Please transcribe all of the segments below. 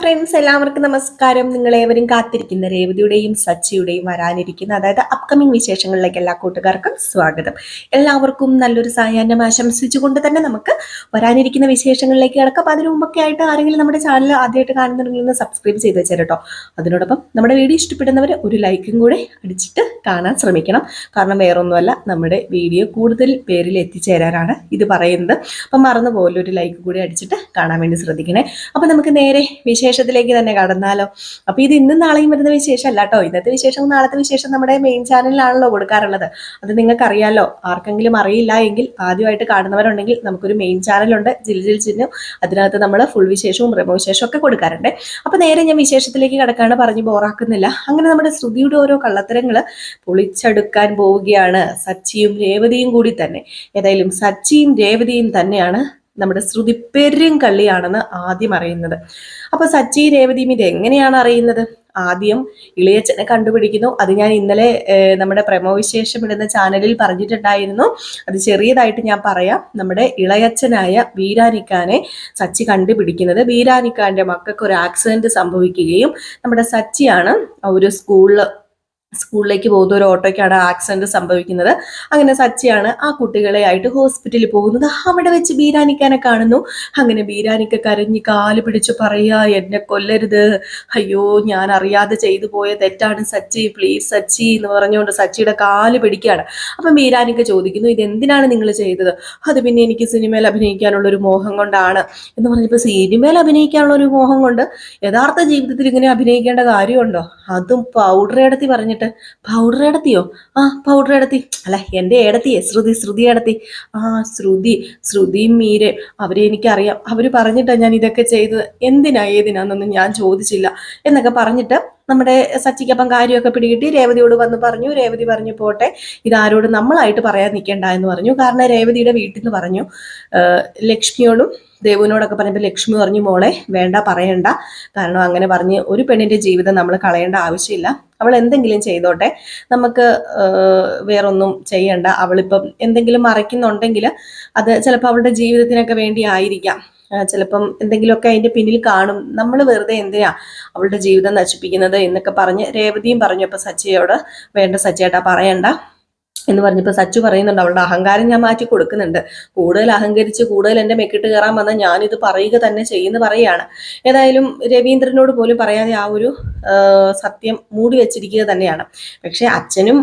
Friends എല്ലാവർക്കും നമസ്കാരം. നിങ്ങൾ നിങ്ങളേവരും കാത്തിരിക്കുന്ന രേവതിയുടെയും സച്ചിയുടെയും വരാനിരിക്കുന്ന അതായത് അപ്കമിംഗ് വിശേഷങ്ങളിലേക്ക് എല്ലാ കൂട്ടുകാർക്കും സ്വാഗതം. എല്ലാവർക്കും നല്ലൊരു സായാഹ്നം ആശംസിച്ചുകൊണ്ട് തന്നെ നമുക്ക് വരാനിരിക്കുന്ന വിശേഷങ്ങളിലേക്ക് കിടക്കാം. അതിനു മുമ്പൊക്കെ ആയിട്ട് ആരെങ്കിലും നമ്മുടെ ചാനൽ ആദ്യമായിട്ട് കാണുന്നുണ്ടെങ്കിൽ ഒന്ന് സബ്സ്ക്രൈബ് ചെയ്ത് വെച്ചാൽ കേട്ടോ അതിനോടൊപ്പം നമ്മുടെ വീഡിയോ ഇഷ്ടപ്പെടുന്നവർ ഒരു ലൈക്കും കൂടെ അടിച്ചിട്ട് കാണാൻ ശ്രമിക്കണം. കാരണം വേറൊന്നുമല്ല നമ്മുടെ വീഡിയോ കൂടുതൽ പേരിൽ എത്തിച്ചേരാനാണ് ഇത് പറയുന്നത്. അപ്പം മറന്നു പോലെ ഒരു ലൈക്ക് കൂടി അടിച്ചിട്ട് കാണാൻ വേണ്ടി ശ്രദ്ധിക്കണേ. അപ്പം നമുക്ക് നേരെ വിശേഷത്തിലേക്ക് തന്നെ കടന്നാലോ? അപ്പൊ ഇത് ഇന്നും നാളെയും വരുന്ന വിശേഷം അല്ല കേട്ടോ ഇന്നത്തെ വിശേഷം നാളത്തെ വിശേഷം നമ്മുടെ മെയിൻ ചാനലിലാണല്ലോ കൊടുക്കാറുള്ളത്. അത് നിങ്ങൾക്ക് അറിയാലോ ആർക്കെങ്കിലും അറിയില്ല എങ്കിൽ ആദ്യമായിട്ട് കാണുന്നവരുണ്ടെങ്കിൽ നമുക്കൊരു മെയിൻ ചാനലുണ്ട് ജിൽ ജിൽ ചിന്നു. അതിനകത്ത് നമ്മൾ ഫുൾ വിശേഷവും റിമോ വിശേഷവും ഒക്കെ കൊടുക്കാറുണ്ട്. അപ്പൊ നേരെ ഞാൻ വിശേഷത്തിലേക്ക് കടക്കാണ്. പറഞ്ഞു ബോറാക്കുന്നില്ല. അങ്ങനെ നമ്മുടെ ശ്രുതിയുടെ ഓരോ കള്ളത്തരങ്ങൾ പൊളിച്ചെടുക്കാൻ പോവുകയാണ് സച്ചിയും രേവതിയും കൂടി തന്നെ. ഏതായാലും സച്ചിയും രേവതിയും തന്നെയാണ്. നമ്മുടെ ശ്രുതി പെരും കള്ളിയാണെന്ന് ആദ്യം അറിയുന്നത്. അപ്പൊ സച്ചി രേവതിയും ഇത് എങ്ങനെയാണ് അറിയുന്നത്? ആദ്യം ഇളയച്ചനെ കണ്ടുപിടിക്കുന്നു. അത് ഞാൻ ഇന്നലെ നമ്മുടെ പ്രമോവിശേഷം ഇടുന്ന ചാനലിൽ പറഞ്ഞിട്ടുണ്ടായിരുന്നു. അത് ചെറിയതായിട്ട് ഞാൻ പറയാം. നമ്മുടെ ഇളയച്ചനായ വീരാനിക്കാനെ സച്ചി കണ്ടുപിടിക്കുന്നത്. വീരാനിക്കാന്റെ മക്കൾക്ക് ഒരു ആക്സിഡന്റ് സംഭവിക്കുകയും നമ്മുടെ സച്ചിയാണ് ഒരു സ്കൂളിൽ സ്കൂളിലേക്ക് പോകുന്ന ഒരു ഓട്ടോയ്ക്കാണ് ആക്സിഡന്റ് സംഭവിക്കുന്നത്. അങ്ങനെ സച്ചിയാണ് ആ കുട്ടികളെ ആയിട്ട് ഹോസ്പിറ്റലിൽ പോകുന്നത്. അവിടെ വെച്ച് ബീരാനിക്കാനെ കാണുന്നു. അങ്ങനെ ബീരാനിക്ക കരഞ്ഞ് കാൽ പിടിച്ച് പറയാ എന്നെ കൊല്ലരുത്. അയ്യോ ഞാൻ അറിയാതെ ചെയ്തു പോയ തെറ്റാണ് സച്ചി. പ്ലീസ് സച്ചി എന്ന് പറഞ്ഞുകൊണ്ട് സച്ചിയുടെ കാൽ പിടിക്കുകയാണ്. അപ്പം ബീരാനിക്ക ചോദിക്കുന്നു ഇത് എന്തിനാണ് നിങ്ങൾ ചെയ്തത്? അത് പിന്നെ എനിക്ക് സിനിമയിൽ അഭിനയിക്കാനുള്ള ഒരു മോഹം കൊണ്ടാണ്. എന്ന് പറഞ്ഞപ്പോൾ സിനിമയിൽ അഭിനയിക്കാനുള്ള ഒരു മോഹം കൊണ്ട് യഥാർത്ഥ ജീവിതത്തിൽ ഇങ്ങനെ അഭിനയിക്കേണ്ട കാര്യമുണ്ടോ? അതും പൗഡർ ഏടത്തി പറഞ്ഞിട്ട് പൗഡർ എടുത്തിയോ? ആ പൗഡർ എടുത്തി. അല്ല എന്റെ ഏടത്തിയെ ശ്രുതി ശ്രുതി എടുത്തി. ആ ശ്രുതി ശ്രുതി മീരെ അവരെ എനിക്കറിയാം. അവർ പറഞ്ഞിട്ടാണ് ഞാൻ ഇതൊക്കെ ചെയ്തത്. എന്തിനാ ഏതിനാന്നൊന്നും ഞാൻ ചോദിച്ചില്ല. എന്നൊക്കെ പറഞ്ഞിട്ട് നമ്മുടെ സച്ചിക്കപ്പം കാര്യമൊക്കെ പിടികിട്ടി. രേവതിയോട് വന്ന് പറഞ്ഞു രേവതി പറഞ്ഞു പോട്ടെ. ഇതാരോട് നമ്മളായിട്ട് പറയാൻ നിൽക്കേണ്ട എന്ന് പറഞ്ഞു. കാരണം രേവതിയുടെ വീട്ടിൽ നിന്ന് പറഞ്ഞു ലക്ഷ്മിയോടും ദേവുവിനോടൊക്കെ പറഞ്ഞപ്പോൾ ലക്ഷ്മി പറഞ്ഞു മോളെ വേണ്ട പറയണ്ട. കാരണം അങ്ങനെ പറഞ്ഞ് ഒരു പെണ്ണിന്റെ ജീവിതം നമ്മൾ കളയേണ്ട ആവശ്യമില്ല. അവൾ എന്തെങ്കിലും ചെയ്തോട്ടെ. നമുക്ക് വേറൊന്നും ചെയ്യണ്ട. അവളിപ്പം എന്തെങ്കിലും മറയ്ക്കുന്നുണ്ടെങ്കിൽ അത് ചിലപ്പോൾ അവളുടെ ജീവിതത്തിനൊക്കെ വേണ്ടി ആയിരിക്കാം. ചിലപ്പം എന്തെങ്കിലുമൊക്കെ അതിന്റെ പിന്നിൽ കാണും. നമ്മൾ വെറുതെ എന്തിനാ അവളുടെ ജീവിതം നശിപ്പിക്കുന്നത് എന്നൊക്കെ പറഞ്ഞ് രേവതിയും പറഞ്ഞു അപ്പൊ സച്ചിയോട് വേണ്ട സച്ചിയേട്ടാ പറയണ്ട. എന്ന് പറഞ്ഞപ്പോൾ സച്ചു പറയുന്നുണ്ട് അവളുടെ അഹങ്കാരം ഞാൻ മാറ്റി കൊടുക്കുന്നുണ്ട്. കൂടുതൽ അഹങ്കരിച്ച് കൂടുതൽ എന്റെ മെക്കിട്ട് കയറാൻ വന്നാൽ ഞാനിത് പറയുക തന്നെ ചെയ്യുന്നു പറയുകയാണ്. ഏതായാലും രവീന്ദ്രനോട് പോലും പറയാതെ ആ ഒരു സത്യം മൂടി വെച്ചിരിക്കുക തന്നെയാണ്. പക്ഷെ അച്ഛനും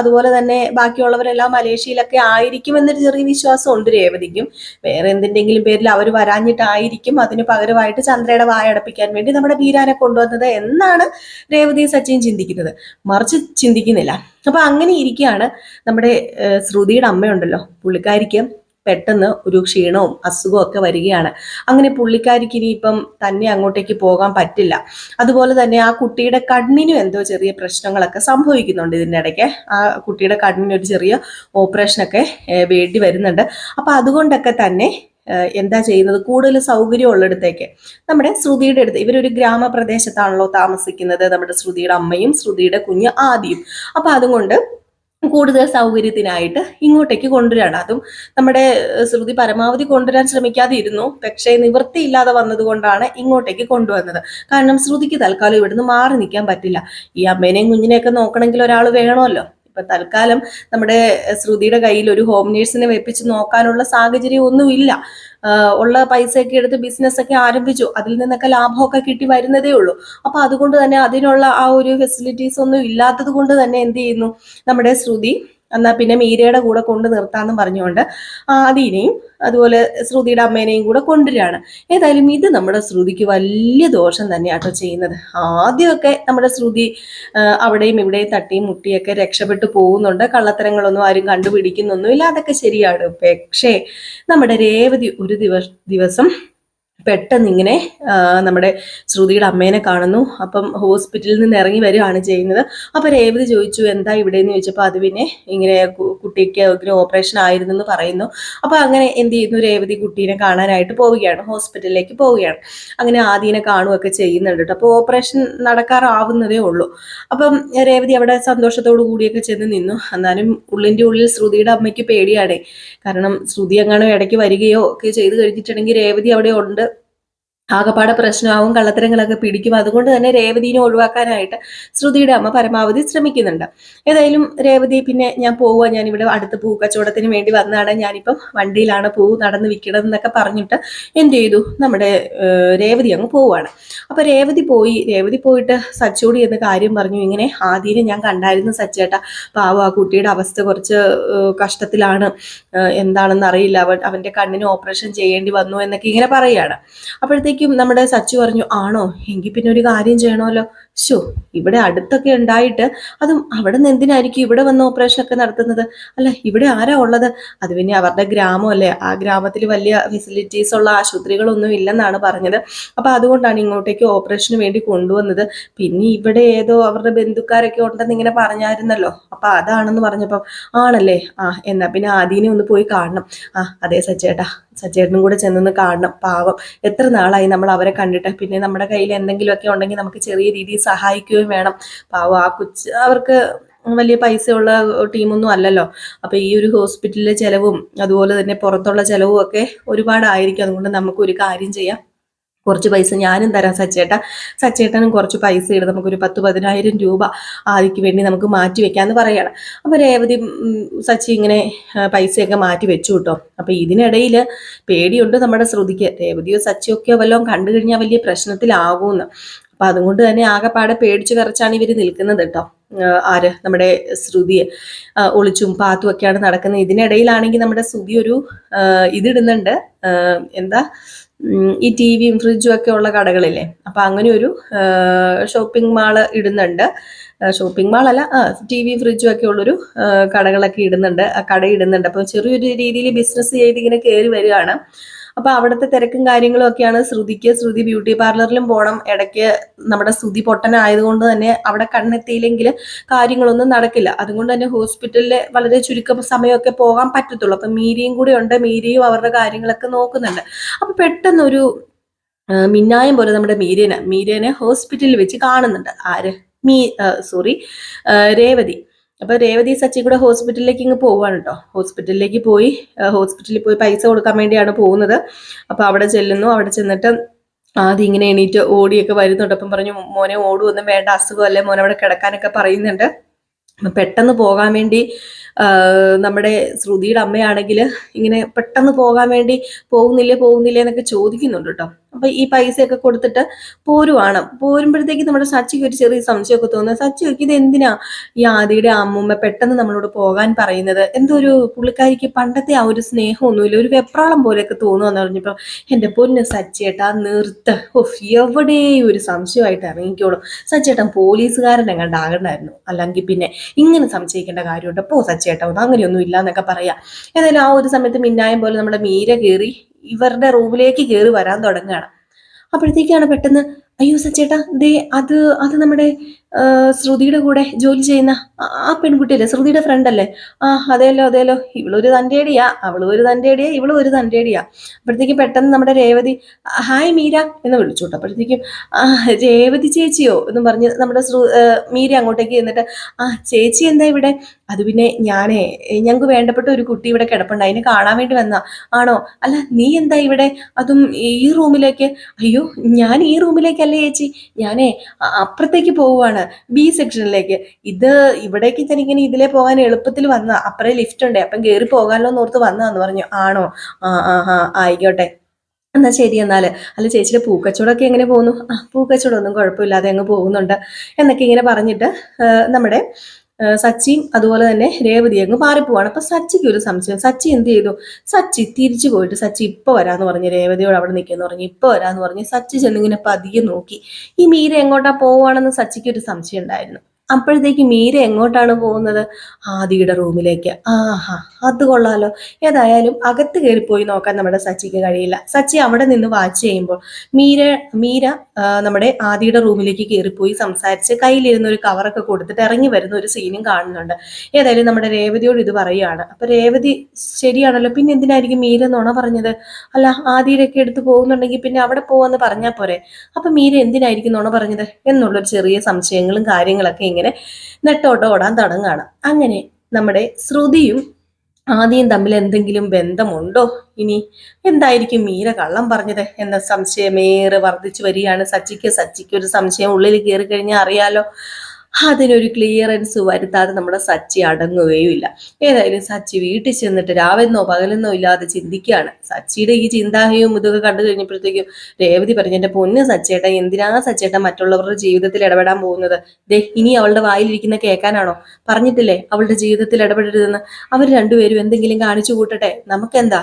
അതുപോലെ തന്നെ ബാക്കിയുള്ളവരെല്ലാം മലേഷ്യയിലൊക്കെ ആയിരിക്കും എന്നൊരു ചെറിയ വിശ്വാസം ഉണ്ട് രേവതിക്കും. വേറെ എന്തിന്റെങ്കിലും പേരിൽ അവർ വരാഞ്ഞിട്ടായിരിക്കും അതിന് പകരമായിട്ട് ചന്ദ്രയുടെ വായടപ്പിക്കാൻ വേണ്ടി നമ്മുടെ ബീരാനെ കൊണ്ടുവന്നത് എന്നാണ് രേവതിയും സച്ചിയും ചിന്തിക്കുന്നത്. മറിച്ച് ചിന്തിക്കുന്നില്ല. അപ്പൊ അങ്ങനെ ഇരിക്കുകയാണ് നമ്മുടെ ശ്രുതിയുടെ അമ്മയുണ്ടല്ലോ. പുള്ളിക്കാരിക്ക് പെട്ടെന്ന് ഒരു ക്ഷീണവും അസുഖവും ഒക്കെ വരികയാണ്. അങ്ങനെ പുള്ളിക്കാരിക്ക് ഇനിയിപ്പം തന്നെ അങ്ങോട്ടേക്ക് പോകാൻ പറ്റില്ല. അതുപോലെ തന്നെ ആ കുട്ടിയുടെ കണ്ണിനും എന്തോ ചെറിയ പ്രശ്നങ്ങളൊക്കെ സംഭവിക്കുന്നുണ്ട് ഇതിന്റെ ഇടയ്ക്ക്. ആ കുട്ടിയുടെ കണ്ണിന് ഒരു ചെറിയ ഓപ്പറേഷനൊക്കെ വേണ്ടി വരുന്നുണ്ട്. അപ്പൊ അതുകൊണ്ടൊക്കെ തന്നെ എന്താ ചെയ്യുന്നത്? കൂടുതൽ സൗകര്യമുള്ളിടത്തേക്ക്. നമ്മുടെ ശ്രുതിയുടെ അടുത്ത് ഇവരൊരു ഗ്രാമപ്രദേശത്താണല്ലോ താമസിക്കുന്നത്. നമ്മുടെ ശ്രുതിയുടെ അമ്മയും ശ്രുതിയുടെ കുഞ്ഞ് ആദിയും. അപ്പൊ അതുകൊണ്ട് കൂടുതൽ സൗകര്യത്തിനായിട്ട് ഇങ്ങോട്ടേക്ക് കൊണ്ടുവരാണ്. അതും നമ്മുടെ ശ്രുതി പരമാവധി കൊണ്ടുവരാൻ ശ്രമിക്കാതെ ഇരുന്നു പക്ഷേ നിവൃത്തിയില്ലാതെ വന്നതുകൊണ്ടാണ് ഇങ്ങോട്ടേക്ക് കൊണ്ടുവന്നത്. കാരണം ശ്രുതിക്ക് തൽക്കാലം ഇവിടുന്ന് മാറി നിൽക്കാൻ പറ്റില്ല. ഈ അമ്മേനെയും കുഞ്ഞിനെയൊക്കെ നോക്കണമെങ്കിൽ ഒരാൾ വേണമല്ലോ. ഇപ്പൊ തൽക്കാലം നമ്മുടെ ശ്രുതിയുടെ കയ്യിൽ ഒരു ഹോം നേഴ്സിനെ വെപ്പിച്ച് നോക്കാനുള്ള സാഹചര്യം ഒന്നുമില്ല. ഉള്ള പൈസയൊക്കെ എടുത്ത് ബിസിനസ് ഒക്കെ ആരംഭിച്ചു. അതിൽ നിന്നൊക്കെ ലാഭമൊക്കെ കിട്ടി വരുന്നതേ ഉള്ളൂ. അപ്പൊ അതുകൊണ്ട് തന്നെ അതിനുള്ള ആ ഒരു ഫെസിലിറ്റീസ് ഒന്നും ഇല്ലാത്തത് കൊണ്ട് തന്നെ എന്ത് ചെയ്യുന്നു? നമ്മുടെ ശ്രുതി എന്നാ പിന്നെ മീരയുടെ കൂടെ കൊണ്ട് നിർത്താന്ന് പറഞ്ഞുകൊണ്ട് ആദിനെയും അതുപോലെ ശ്രുതിയുടെ അമ്മേനെയും കൂടെ കൊണ്ടുവരികയാണ്. ഏതായാലും ഇത് നമ്മുടെ ശ്രുതിക്ക് വലിയ ദോഷം തന്നെയാട്ടോ ചെയ്യുന്നത്. ആദ്യമൊക്കെ നമ്മുടെ ശ്രുതി അവിടെയും ഇവിടെയും തട്ടിയും മുട്ടിയൊക്കെ രക്ഷപ്പെട്ടു പോകുന്നുണ്ട്. കള്ളത്തരങ്ങളൊന്നും ആരും കണ്ടുപിടിക്കുന്നൊന്നുമില്ല. അതൊക്കെ ശരിയാണ്. പക്ഷേ നമ്മുടെ രേവതി ഒരു ദിവ ദിവസം പെട്ടെന്ന് ഇങ്ങനെ നമ്മുടെ ശ്രുതിയുടെ അമ്മേനെ കാണുന്നു. അപ്പം ഹോസ്പിറ്റലിൽ നിന്ന് ഇറങ്ങി വരികയാണ് ചെയ്യുന്നത്. അപ്പോൾ രേവതി ചോദിച്ചു എന്താ ഇവിടെ എന്ന് ചോദിച്ചപ്പോൾ അത് പിന്നെ ഇങ്ങനെ കുട്ടിക്ക് ഇങ്ങനെ ഓപ്പറേഷൻ ആയിരുന്നു എന്ന് പറയുന്നു. അപ്പോൾ അങ്ങനെ എന്ത് ചെയ്യുന്നു? രേവതി കുട്ടീനെ കാണാനായിട്ട് പോവുകയാണ് ഹോസ്പിറ്റലിലേക്ക് പോവുകയാണ്. അങ്ങനെ ആദ്യനെ കാണുകയൊക്കെ ചെയ്യുന്നുണ്ട് കേട്ടോ. അപ്പോൾ ഓപ്പറേഷൻ നടക്കാറാവുന്നതേ ഉള്ളൂ. അപ്പം രേവതി അവിടെ സന്തോഷത്തോടു കൂടിയൊക്കെ ചെന്ന് നിന്നു. എന്നാലും ഉള്ളിന്റെ ഉള്ളിൽ ശ്രുതിയുടെ അമ്മയ്ക്ക് പേടിയാണ്. കാരണം ശ്രുതി എങ്ങാനും ഇടയ്ക്ക് വരികയോ ഒക്കെ ചെയ്ത് കഴിഞ്ഞിട്ടുണ്ടെങ്കിൽ രേവതി അവിടെ ഉണ്ട്. ആകപ്പാടെ പ്രശ്നമാവും കള്ളത്തരങ്ങളൊക്കെ പിടിക്കും. അതുകൊണ്ട് തന്നെ രേവതിനെ ഒഴിവാക്കാനായിട്ട് ശ്രുതിയുടെ അമ്മ പരമാവധി ശ്രമിക്കുന്നുണ്ട്. ഏതായാലും രേവതി പിന്നെ ഞാൻ പോവുക ഞാനിവിടെ അടുത്ത് പൂ കച്ചവടത്തിന് വേണ്ടി വന്നതാണ്. ഞാനിപ്പം വണ്ടിയിലാണ് പൂ നടന്ന് വിൽക്കണം എന്നൊക്കെ പറഞ്ഞിട്ട് എന്ത് ചെയ്തു? നമ്മുടെ രേവതി അങ്ങ് പോവുകയാണ് അപ്പൊ രേവതി പോയി. രേവതി പോയിട്ട് സച്ചോട് എന്ന കാര്യം പറഞ്ഞു. ഇങ്ങനെ ആദ്യം ഞാൻ കണ്ടായിരുന്നു സച്ചേട്ട പാവം ആ കുട്ടിയുടെ അവസ്ഥ കുറച്ച് കഷ്ടത്തിലാണ്. എന്താണെന്ന് അറിയില്ല. അവൻ അവന്റെ കണ്ണിന് ഓപ്പറേഷൻ ചെയ്യേണ്ടി വന്നു എന്നൊക്കെ ഇങ്ങനെ പറയുകയാണ്. അപ്പോഴത്തേക്കും നമ്മുടെ സച്ചു പറഞ്ഞു ആണോ? എങ്കിൽ പിന്നെ ഒരു കാര്യം ചെയ്യണമല്ലോ. ശോ ഇവിടെ അടുത്തൊക്കെ ഉണ്ടായിട്ട് അതും അവിടെ നിന്ന് എന്തിനായിരിക്കും ഇവിടെ വന്ന് ഓപ്പറേഷൻ ഒക്കെ നടത്തുന്നത്? അല്ല ഇവിടെ ആരാ ഉള്ളത്? അത് പിന്നെ അവരുടെ ഗ്രാമമല്ലേ. ആ ഗ്രാമത്തിൽ വലിയ ഫെസിലിറ്റീസ് ഉള്ള ആശുപത്രികളൊന്നും ഇല്ലെന്നാണ് പറഞ്ഞത്. അപ്പൊ അതുകൊണ്ടാണ് ഇങ്ങോട്ടേക്ക് ഓപ്പറേഷന് വേണ്ടി കൊണ്ടുവന്നത്. പിന്നെ ഇവിടെ ഏതോ അവരുടെ ബന്ധുക്കാരൊക്കെ ഉണ്ടെന്ന് ഇങ്ങനെ പറഞ്ഞായിരുന്നല്ലോ. അപ്പൊ അതാണെന്ന് പറഞ്ഞപ്പം ആണല്ലേ? ആ എന്നാ പിന്നെ ആദ്യനെ ഒന്ന് പോയി കാണണം. ആ അതെ സച്ചേട്ടാ. സച്ചേട്ടനും കൂടെ ചെന്നൊന്ന് കാണണം. പാവം. എത്ര നാളായി നമ്മൾ അവരെ കണ്ടിട്ട്. പിന്നെ നമ്മുടെ കയ്യിൽ എന്തെങ്കിലുമൊക്കെ ഉണ്ടെങ്കിൽ നമുക്ക് ചെറിയ രീതിയിൽ സഹായിക്കുകയും വേണം. പാവം ആ കൊച്ച് അവർക്ക് വലിയ പൈസയുള്ള ടീമൊന്നും അല്ലല്ലോ. അപ്പൊ ഈ ഒരു ഹോസ്പിറ്റലിലെ ചെലവും അതുപോലെ തന്നെ പുറത്തുള്ള ചെലവും ഒക്കെ ഒരുപാടായിരിക്കും. അതുകൊണ്ട് നമുക്ക് ഒരു കാര്യം ചെയ്യാം. കുറച്ച് പൈസ ഞാനും തരാം സച്ചേട്ട. സച്ചേട്ടനും കുറച്ച് പൈസ ഇടും നമുക്കൊരു പത്ത് പതിനായിരം രൂപ ആദിക്ക് വേണ്ടി നമുക്ക് മാറ്റി വെക്കാന്ന് പറയണം. അപ്പൊ രേവതി സച്ചി ഇങ്ങനെ പൈസയൊക്കെ മാറ്റി വെച്ചു കിട്ടോ. അപ്പം ഇതിനിടയിൽ പേടിയുണ്ട് നമ്മുടെ ശ്രുതിക്ക്. രേവതിയോ സച്ചിയോ ഒക്കെ വല്ലതും കണ്ടു കഴിഞ്ഞാൽ വലിയ പ്രശ്നത്തിലാകുമെന്ന് അപ്പം അതുകൊണ്ട് തന്നെ ആകെപ്പാടെ പേടിച്ച് കറച്ചാണ് ഇവർ നിൽക്കുന്നത് കേട്ടോ. ആര്? നമ്മുടെ ശ്രുതിയെ ഒളിച്ചും പാത്തും ഒക്കെയാണ് നടക്കുന്നത്. ഇതിനിടയിലാണെങ്കിൽ നമ്മുടെ ശ്രുതി ഒരു ഇതിടുന്നുണ്ട്. എന്താ? ഈ ടി വിയും ഫ്രിഡ്ജും ഒക്കെ ഉള്ള കടകളില്ലേ? അപ്പൊ അങ്ങനെ ഒരു ഷോപ്പിംഗ് മാൾ ഇടുന്നുണ്ട്. ഷോപ്പിംഗ് മാൾ അല്ല ടി വി ഫ്രിഡ്ജും ഒക്കെ ഉള്ളൊരു കടകളൊക്കെ ഇടുന്നുണ്ട് ആ കട ഇടുന്നുണ്ട്. അപ്പൊ ചെറിയൊരു രീതിയിൽ ബിസിനസ് ചെയ്ത് ഇങ്ങനെ കയറി വരികയാണ്. അപ്പൊ അവിടുത്തെ തിരക്കും കാര്യങ്ങളും ഒക്കെയാണ്. ശ്രുതിക്ക് ശ്രുതി ബ്യൂട്ടി പാർലറിലും പോകണം ഇടയ്ക്ക് നമ്മുടെ ശ്രുതി പൊട്ടനായതുകൊണ്ട് തന്നെ അവിടെ കണ്ണെത്തിയില്ലെങ്കിൽ കാര്യങ്ങളൊന്നും നടക്കില്ല. അതുകൊണ്ട് തന്നെ ഹോസ്പിറ്റലിൽ വളരെ ചുരുക്കം സമയമൊക്കെ പോകാൻ പറ്റത്തുള്ളൂ. അപ്പൊ മീരിയും കൂടെ ഉണ്ട്. മീരിയും അവരുടെ കാര്യങ്ങളൊക്കെ നോക്കുന്നുണ്ട്. അപ്പൊ പെട്ടെന്നൊരു മിന്നായം പോലെ നമ്മുടെ മീരേനെ മീരേനെ ഹോസ്പിറ്റലിൽ വെച്ച് കാണുന്നുണ്ട്. ആര്? Me sorry Revathi. അപ്പൊ രേവതി സച്ചി കൂടെ ഹോസ്പിറ്റലിലേക്ക് ഇങ്ങ് പോവാണ് കേട്ടോ ഹോസ്പിറ്റലിലേക്ക് പോയി ഹോസ്പിറ്റലിൽ പോയി പൈസ കൊടുക്കാൻ വേണ്ടിയാണ് പോകുന്നത്. അപ്പൊ അവിടെ ചെല്ലുന്നു. അവിടെ ചെന്നിട്ട് ആദ്യം ഇങ്ങനെ എണീറ്റ് ഓടിയൊക്കെ വരുന്നുണ്ട്. അപ്പം പറഞ്ഞു മോനെ ഓടുവൊന്നും വേണ്ട. അസുഖമല്ലേ മോനെ അവിടെ കിടക്കാനൊക്കെ പറയുന്നുണ്ട്. പെട്ടെന്ന് പോകാൻ വേണ്ടി നമ്മുടെ ശ്രുതിയുടെ അമ്മയാണെങ്കിൽ ഇങ്ങനെ പെട്ടെന്ന് പോകാൻ വേണ്ടി പോകുന്നില്ലേ പോകുന്നില്ലേ എന്നൊക്കെ ചോദിക്കുന്നുണ്ട് കേട്ടോ അപ്പൊ ഈ പൈസയൊക്കെ കൊടുത്തിട്ട് പോരുവാണ്. പോരുമ്പോഴത്തേക്ക് നമ്മുടെ സച്ചിക്ക് ഒരു ചെറിയ സംശയമൊക്കെ തോന്നുന്നു. സച്ചിക്ക് ഇത് എന്തിനാ ഈ ആദിയുടെ അമ്മൂമ്മ പെട്ടെന്ന് നമ്മളോട് പോകാൻ പറയുന്നത്? എന്തോ ഒരു പുള്ളിക്കാരിക്ക് പണ്ടത്തെ ആ ഒരു സ്നേഹമൊന്നുമില്ല. ഒരു വെപ്രാളം പോലെയൊക്കെ തോന്നുമെന്ന് പറഞ്ഞപ്പോ എന്റെ പൊന്ന് സച്ചേട്ടാ നിർത്ത. ഓഫ് എവിടെയും ഒരു സംശയമായിട്ട് ഇറങ്ങിക്കോളും. സച്ചേട്ടൻ പോലീസുകാരനെ കണ്ടാകണ്ടായിരുന്നു. അല്ലെങ്കിൽ പിന്നെ ഇങ്ങനെ സംശയിക്കേണ്ട കാര്യമുണ്ട്. പോ സച്ചേട്ടാ അങ്ങനെയൊന്നും ഇല്ല എന്നൊക്കെ പറയാം. ഏതായാലും ആ ഒരു സമയത്ത് മിന്നായം പോലെ നമ്മുടെ മീര കയറി ഇവരുടെ റൂമിലേക്ക് കയറി വരാൻ തുടങ്ങുകയാണ്. അപ്പോഴത്തേക്കാണ് പെട്ടെന്ന് അയ്യോ സച്ചേട്ടാ ദേ അത് അത് നമ്മുടെ ശ്രുതിയുടെ കൂടെ ജോലി ചെയ്യുന്ന ആ- പെൺകുട്ടിയല്ലേ? ശ്രുതിയുടെ ഫ്രണ്ട് അല്ലേ? ആ അതെയല്ലോ അതെയല്ലോ ഇവളൊരു തന്റെടിയാ. അവളും ഒരു തന്റെടിയാ ഇവളും ഒരു തന്റെടിയാ. അപ്പോഴത്തേക്കും പെട്ടെന്ന് നമ്മുടെ രേവതി "ആ, ഹായ് മീര എന്ന് വിളിച്ചു കേട്ടോ. അപ്പോഴത്തേക്കും ആ രേവതി ചേച്ചിയോ? എന്ന് പറഞ്ഞ് നമ്മുടെ ശ്രു മീര അങ്ങോട്ടേക്ക് ചെന്നിട്ട് ആ ചേച്ചി എന്താ ഇവിടെ? അത് പിന്നെ ഞാനേ ഞങ്ങൾക്ക് വേണ്ടപ്പെട്ട ഒരു കുട്ടി ഇവിടെ കിടപ്പുണ്ട്. അതിനെ കാണാൻ വേണ്ടി വന്നാ. ആണോ? അല്ല നീ എന്താ ഇവിടെ? അതും ഈ റൂമിലേക്ക്. അയ്യോ ഞാൻ ഈ റൂമിലേക്കല്ലേ ചേച്ചി. ഞാനേ അപ്പുറത്തേക്ക് പോവുകയാണ് ബി സെക്ഷനിലേക്ക് ഇത് ഇവിടേക്ക് ഞാനിങ്ങനെ ഇതിലെ പോകാൻ എളുപ്പത്തിൽ വന്ന അപ്പുറേ ലിഫ്റ്റ് ഉണ്ട്. അപ്പം കയറി പോകാമല്ലോ എന്ന് ഓർത്ത് വന്നതാന്ന് പറഞ്ഞു. ആണോ? ആ ആ ആ ആയിക്കോട്ടെ. എന്നാ ശരി എന്നാൽ. അല്ല ചേച്ചിയുടെ പൂക്കച്ചവടമൊക്കെ എങ്ങനെ പോകുന്നു? ആ പൂക്കച്ചവടമൊന്നും കുഴപ്പമില്ലാതെ അങ്ങ് പോകുന്നുണ്ട്. എന്നൊക്കെ ഇങ്ങനെ പറഞ്ഞിട്ട് നമ്മുടെ സച്ചിയും അതുപോലെ തന്നെ രേവതി അങ്ങ് മാറിപ്പോവാണ്. അപ്പൊ സച്ചിക്ക് ഒരു സംശയം. സച്ചി എന്ത് ചെയ്തു? സച്ചി തിരിച്ചു പോയിട്ട് സച്ചി ഇപ്പൊ വരാന്ന് പറഞ്ഞ് രേവതിയോട് അവിടെ നിൽക്കുന്നു പറഞ്ഞു ഇപ്പൊ വരാന്ന് പറഞ്ഞ് സച്ചി ചെന്നിങ്ങനെ പതിയെ നോക്കി. ഈ മീര എങ്ങോട്ടാ പോവാണെന്ന് സച്ചിക്ക് ഒരു സംശയം ഉണ്ടായിരുന്നു. അപ്പോഴത്തേക്ക് മീര എങ്ങോട്ടാണ് പോകുന്നത്? ആദിയുടെ റൂമിലേക്ക്. ആഹാ അത് കൊള്ളാലോ. ഏതായാലും അകത്ത് കയറിപ്പോയി നോക്കാൻ നമ്മുടെ സച്ചിക്ക് കഴിയില്ല. സച്ചി അവിടെ നിന്ന് വാച്ച് ചെയ്യുമ്പോൾ മീര മീര നമ്മുടെ ആദിയുടെ റൂമിലേക്ക് കയറിപ്പോയി സംസാരിച്ച് കയ്യിലിരുന്ന ഒരു കവറൊക്കെ കൊടുത്തിട്ട് ഇറങ്ങി വരുന്ന ഒരു സീനും കാണുന്നുണ്ട്. ഏതായാലും നമ്മുടെ രേവതിയോട് ഇത് പറയുകയാണ് അപ്പൊ രേവതി ശരിയാണല്ലോ? പിന്നെ എന്തിനായിരിക്കും മീര നുണ പറഞ്ഞത്? അല്ല ആദിയുടെയൊക്കെ എടുത്ത് പോകുന്നുണ്ടെങ്കിൽ പിന്നെ അവിടെ പോവാന്ന് പറഞ്ഞാൽ പോരെ. അപ്പൊ മീര എന്തിനായിരിക്കും നുണ പറഞ്ഞത്? എന്നുള്ളൊരു ചെറിയ സംശയങ്ങളും കാര്യങ്ങളൊക്കെ ഇങ്ങനെ നെട്ടോട്ട് ഓടാൻ തുടങ്ങുകയാണ്. അങ്ങനെ നമ്മുടെ ശ്രുതിയും ആദ്യം തമ്മിൽ എന്തെങ്കിലും ബന്ധമുണ്ടോ? ഇനി എന്തായിരിക്കും മീര കള്ളം പറഞ്ഞത്? എന്ന സംശയമേറെ വർദ്ധിച്ചു വരികയാണ്. സച്ചിക്ക് സച്ചിക്ക് ഒരു സംശയം ഉള്ളിൽ കയറി കഴിഞ്ഞാൽ അറിയാലോ. അതിനൊരു ക്ലിയറൻസ് വരുത്താതെ നമ്മുടെ സച്ചി അടങ്ങുകയുമില്ല. ഏതായാലും സച്ചി വീട്ടിൽ ചെന്നിട്ട് രാവെന്നോ പകലെന്നോ ഇല്ലാതെ ചിന്തിക്കുകയാണ്. സച്ചിയുടെ ഈ ചിന്താഹയും ഇതൊക്കെ കണ്ടു കഴിഞ്ഞപ്പോഴത്തേക്കും രേവതി പറഞ്ഞു എന്റെ പൊന്ന് സച്ചേട്ടൻ എന്തിനാ സച്ചേട്ടൻ മറ്റുള്ളവരുടെ ജീവിതത്തിൽ ഇടപെടാൻ പോകുന്നത്? ദേ ഇനി അവളുടെ വായിലിരിക്കുന്ന കേൾക്കാനാണോ? പറഞ്ഞിട്ടില്ലേ അവളുടെ ജീവിതത്തിൽ ഇടപെടരുതെന്ന്? അവർ രണ്ടുപേരും എന്തെങ്കിലും കാണിച്ചു കൂട്ടട്ടെ? നമുക്കെന്താ?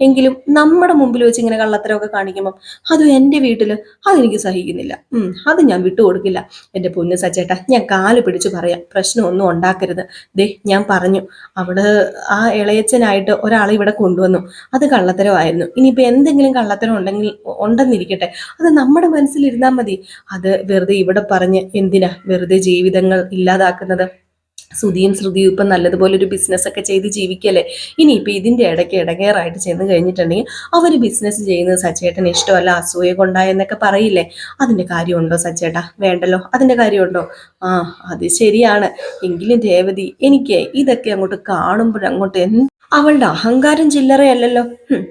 എങ്കിലും നമ്മുടെ മുമ്പിൽ വെച്ച് ഇങ്ങനെ കള്ളത്തരമൊക്കെ കാണിക്കുമ്പോൾ അത് എന്റെ വീട്ടിൽ അതെനിക്ക് സഹിക്കുന്നില്ല. അത് ഞാൻ വിട്ടുകൊടുക്കില്ല എന്റെ പൊന്ന് സച്ചേട്ട ഞാൻ കാൽ പിടിച്ചു പറയാം. പ്രശ്നമൊന്നും ഉണ്ടാക്കരുത്. ദേ ഞാൻ പറഞ്ഞു. അവൾ ആ ഇളയച്ചനായിട്ട് ഒരാളെ ഇവിടെ കൊണ്ടുവന്നു. അത് കള്ളത്തരമായിരുന്നു. ഇനിയിപ്പോൾ എന്തെങ്കിലും കള്ളത്തരം ഉണ്ടെങ്കിൽ ഉണ്ടെന്നിരിക്കട്ടെ. അത് നമ്മുടെ മനസ്സിലിരുന്നാൽ മതി. അത് വെറുതെ ഇവിടെ പറഞ്ഞ് എന്തിനാ വെറുതെ ജീവിതങ്ങൾ ഇല്ലാതാക്കുന്നത്? സുധിയും ശ്രുതിയും ഇപ്പം നല്ലതുപോലെ ഒരു ബിസിനസ് ഒക്കെ ചെയ്ത് ജീവിക്കല്ലേ? ഇനിയിപ്പോൾ ഇതിന്റെ ഇടയ്ക്ക് ഇടങ്ങേറായിട്ട് ചെന്ന് കഴിഞ്ഞിട്ടുണ്ടെങ്കിൽ അവർ ബിസിനസ് ചെയ്യുന്നത് സച്ചേട്ടന് ഇഷ്ടമല്ല അസൂയ കൊണ്ടായെന്നൊക്കെ പറയില്ലേ? അതിന്റെ കാര്യമുണ്ടോ സച്ചേട്ടാ? വേണ്ടല്ലോ. അതിന്റെ കാര്യമുണ്ടോ? ആ അത് ശരിയാണ്. എങ്കിലും രേവതി എനിക്ക് ഇതൊക്കെ അങ്ങോട്ട് കാണുമ്പോഴങ്ങോട്ട് എന്ത് അവളുടെ അഹങ്കാരം ചില്ലറയല്ലല്ലോ.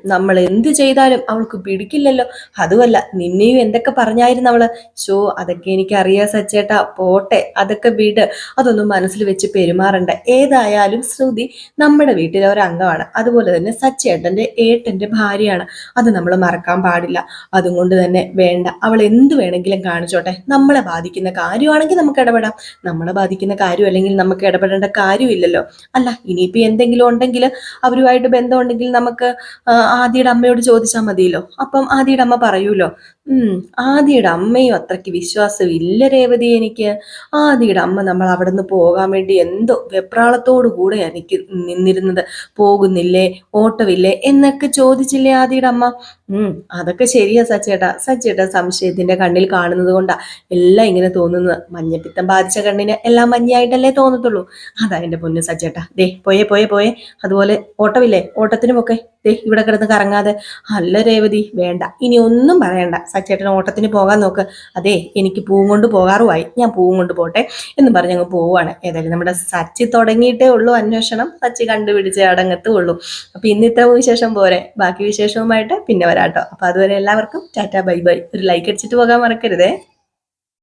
നമ്മൾ എന്ത് ചെയ്താലും അവൾക്ക് പിടിക്കില്ലല്ലോ. അതുമല്ല നിന്നെയും എന്തൊക്കെ പറഞ്ഞായിരുന്നു അവൾ? ഷോ അതൊക്കെ എനിക്ക് അറിയാം സച്ചേട്ടാ. പോട്ടെ അതൊക്കെ വീട്. അതൊന്നും മനസ്സിൽ വെച്ച് പെരുമാറണ്ട. ഏതായാലും ശ്രുതി നമ്മുടെ വീട്ടിലെ ഒരു അംഗമാണ് അതുപോലെ തന്നെ സച്ചേട്ടന്റെ ഏട്ടന്റെ ഭാര്യയാണ്. അത് നമ്മൾ മറക്കാൻ പാടില്ല. അതുകൊണ്ട് തന്നെ വേണ്ട. അവൾ എന്ത് വേണമെങ്കിലും കാണിച്ചോട്ടെ. നമ്മളെ ബാധിക്കുന്ന കാര്യമാണെങ്കിൽ നമുക്ക് ഇടപെടാം. നമ്മളെ ബാധിക്കുന്ന കാര്യം അല്ലെങ്കിൽ നമുക്ക് ഇടപെടേണ്ട കാര്യമില്ലല്ലോ. അല്ല ഇനിയിപ്പോൾ എന്തെങ്കിലും ഉണ്ടെങ്കിൽ അവരുമായിട്ട് ബന്ധമുണ്ടെങ്കിൽ നമുക്ക് ആദ്യയുടെ അമ്മയോട് ചോദിച്ചാൽ മതിയല്ലോ. അപ്പം ആദിയുടെ അമ്മ പറയൂലോ ഉം ആദിയുടെ അമ്മയും അത്രയ്ക്ക് വിശ്വാസം ഇല്ല രേവതി എനിക്ക്. ആദിയുടെ അമ്മ നമ്മൾ അവിടെ നിന്ന് പോകാൻ വേണ്ടി എന്തോ വെപ്രാളത്തോടു കൂടെ എനിക്ക് നിന്നിരുന്നത്. പോകുന്നില്ലേ ഓട്ടമില്ലേ എന്നൊക്കെ ചോദിച്ചില്ലേ ആദിയുടെ അമ്മ. ഉം അതൊക്കെ ശരിയാ സച്ചേട്ടാ. സച്ചേട്ടാ സംശയത്തിന്റെ കണ്ണിൽ കാണുന്നത് കൊണ്ടാ എല്ലാം ഇങ്ങനെ തോന്നുന്നത്. മഞ്ഞപ്പിത്തം ബാധിച്ച കണ്ണിന് എല്ലാം മഞ്ഞായിട്ടല്ലേ തോന്നത്തുള്ളൂ. അതാ എന്റെ പൊന്നു സച്ചേട്ടാ. ദേ പോയെ പോയെ പോയെ. അതുപോലെ ഓട്ടമില്ലേ ഓട്ടത്തിനുമൊക്കെ. ദേ ഇവിടെ കിടന്ന് കറങ്ങാതെ. അല്ല രേവതി വേണ്ട. ഇനി ഒന്നും പറയണ്ട. സച്ചേട്ടൻ ഓട്ടത്തിന് പോകാൻ നോക്ക്. അതെ എനിക്ക് പൂവും കൊണ്ട് പോകാറുമായി. ഞാൻ പൂവും കൊണ്ട് പോട്ടെ എന്ന് പറഞ്ഞ് അങ്ങ് പോവാണ് ഏതായാലും നമ്മുടെ സച്ചി തുടങ്ങിയിട്ടേ ഉള്ളൂ അന്വേഷണം. സച്ചി കണ്ടുപിടിച്ച് അടങ്ങത്തേ ഉള്ളൂ അപ്പം ഇന്ന് ഇത്ര വിശേഷം പോരെ. ബാക്കി വിശേഷവുമായിട്ട് പിന്നെ വരാട്ടോ. അപ്പോൾ അതുവരെ എല്ലാവർക്കും ടാറ്റ ബൈ ബൈ. ഒരു ലൈക്ക് അടിച്ചിട്ട് പോകാൻ മറക്കരുതേ.